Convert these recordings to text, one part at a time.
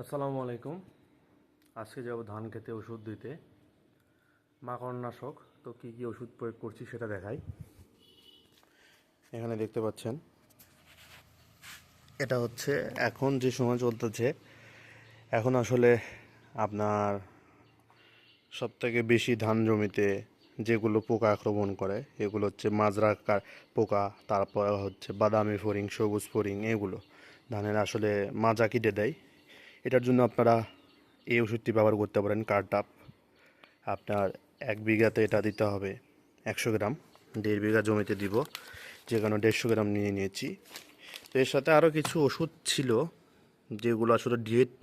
আসসালামু আলাইকুম। আজকে যাব ধান খেতে ওষুধ দিতে। মাকড়নাশক তো কী কী ওষুধ প্রয়োগ করছি সেটা দেখাই। এখানে দেখতে পাচ্ছেন, এটা হচ্ছে এখন যে সময় চলতেছে, এখন আসলে আপনার সব থেকে বেশি ধান জমিতে যেগুলো পোকা আক্রমণ করে, এগুলো হচ্ছে মাজরা পোকা, তারপর হচ্ছে বাদামি ফড়িং, সবুজ ফড়িং, এগুলো। ধানের আসলে মাজা কেটে দেয়। এটার জন্য আপনারা এই ওষুধটি ব্যবহার করতে পারেন কার্টাপ আপনার এক বিঘাতে এটা দিতে হবে একশো গ্রাম, দেড় বিঘা জমিতে দিব যেখানে দেড়শো গ্রাম নিয়ে নিয়েছি। তো এর সাথে আরও কিছু ওষুধ ছিল যেগুলো আসলে ডিয়েট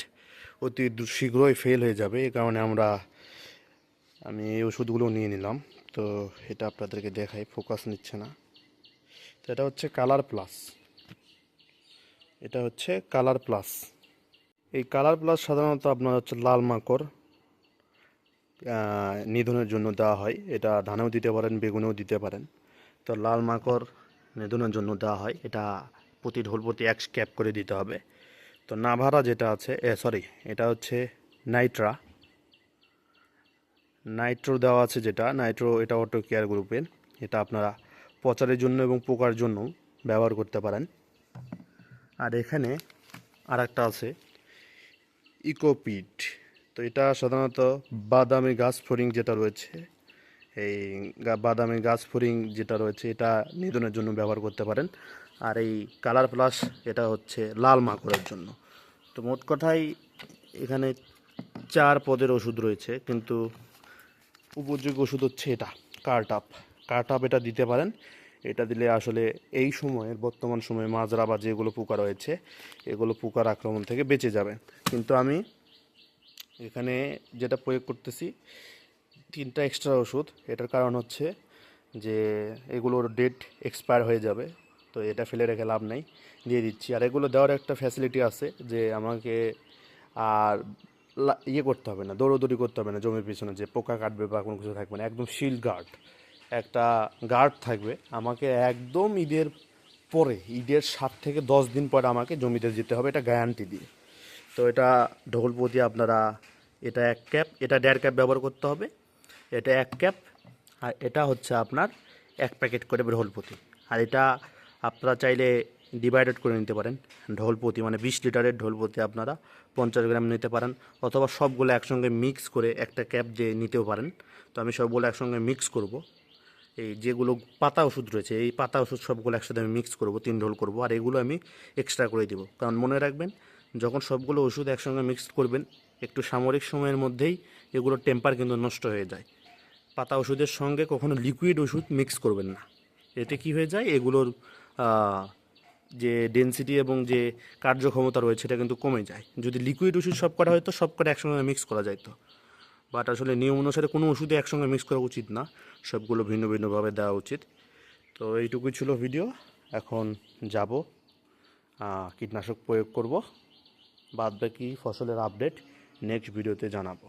অতি শীঘ্রই ফেল হয়ে যাবে এই কারণে আমরা, আমি এই ওষুধগুলো নিয়ে নিলাম। তো এটা আপনাদেরকে দেখাই ফোকাস নিচ্ছে না। তো এটা হচ্ছে কালার প্লাস এটা হচ্ছে কালার প্লাস এই কালার প্লাস সাধারণত আপনার হচ্ছে লাল মাকড় নিধনের জন্য দেওয়া হয়। এটা ধানেও দিতে পারেন, বেগুনেও দিতে পারেন। তো লাল মাকড় নিধনের জন্য দেওয়া হয়। এটা প্রতি ঢোল প্রতি এক ক্যাপ করে দিতে হবে। তো নাভারা যেটা আছে, এ সরি এটা হচ্ছে নাইট্রা। নাইট্রো দেওয়া আছে যেটা, নাইট্রো এটা অটো কেয়ার গ্রুপের। এটা আপনারা পচারের জন্য এবং পোকার জন্য ব্যবহার করতে পারেন। আর এখানে আর আছে ইকোপিট তো এটা সাধারণত বাদামি গাছ ফড়িং যেটা রয়েছে, এই বাদামি গাছ ফড়িং যেটা রয়েছে, এটা নিধনের জন্য ব্যবহার করতে পারেন। আর এই কালার প্লাস এটা হচ্ছে লাল মাকড়ের জন্য। তো মোট কথাই এখানে চার পদের ওষুধ রয়েছে, কিন্তু উপযোগী ওষুধ হচ্ছে এটা কার্টাপ কার্টাপ এটা দিতে পারেন। এটা দিলে আসলে এই সময়ের, বর্তমান সময়ে মাজরা বা যেগুলো পোকা রয়েছে, এগুলো পোকার আক্রমণ থেকে বেঁচে যাবে। কিন্তু আমি এখানে যেটা প্রয়োগ করতেছি, তিনটা এক্সট্রা ওষুধ। এটার কারণ হচ্ছে যে এগুলোর ডেট এক্সপায়ার হয়ে যাবে, তো এটা ফেলে রেখে লাভ নেই, দিয়ে দিচ্ছি। আর এগুলো দেওয়ার একটা ফ্যাসিলিটি আছে যে আমাকে আর ইয়ে করতে হবে না, দৌড়োদৌড়ি করতে হবে না জমির পিছনে যে পোকা কাটবে বা কোনো কিছু থাকবে না, একদম শিল্ড গার্ড একটা গার্ড থাকবে। আমাকে একদম ঈদের পরে, ঈদের সাত থেকে দশ দিন পরে আমাকে জমিতে যেতে হবে, এটা গ্যারান্টি দিয়ে। তো এটা ঢোলপতি আপনারা, এটা এক ক্যাপ এটা দেড় ক্যাপ ব্যবহার করতে হবে, এটা এক ক্যাপ আর এটা হচ্ছে আপনার এক প্যাকেট করে ঢোলপতি আর এটা আপনারা চাইলে ডিভাইডেড করে নিতে পারেন। ঢোলপতি মানে বিশ লিটারের ঢোলপতি আপনারা পঞ্চাশ গ্রাম নিতে পারেন, অথবা সবগুলো একসঙ্গে মিক্স করে একটা ক্যাপ দিয়ে নিতেও পারেন। তো আমি সবগুলো একসঙ্গে মিক্স করব। এই যেগুলো পাতা ওষুধ রয়েছে, এই পাতা ওষুধ সবগুলো একসাথে আমি মিক্স করব, তিন ঢোল করব, আর এগুলো আমি এক্সট্রা করে দিব। কারণ মনে রাখবেন, যখন সবগুলো ওষুধ একসঙ্গে মিক্স করবেন, একটু সামরিক সময়ের মধ্যেই এগুলোর টেম্পার কিন্তু নষ্ট হয়ে যায়। পাতা ওষুধের সঙ্গে কখনো লিকুইড ওষুধ মিক্স করবেন না। এতে কি হয়ে যায়, এগুলোর যে ডেনসিটি এবং যে কার্যক্ষমতা রয়েছে সেটা কিন্তু কমে যায়। যদি লিকুইড ওষুধ সব করা হয়তো সব কটা একসঙ্গে মিক্স করা যাইতো বাট আসলে নিয়ম অনুসারে কোনো ওষুধে একসঙ্গে মিক্স করা উচিত না। সবগুলো ভিন্ন ভিন্নভাবে দেওয়া উচিত। তো এইটুকুই ছিল ভিডিও এখন যাব কীটনাশক প্রয়োগ করব। বাদ বাকি ফসলের আপডেট নেক্সট ভিডিওতে জানাব।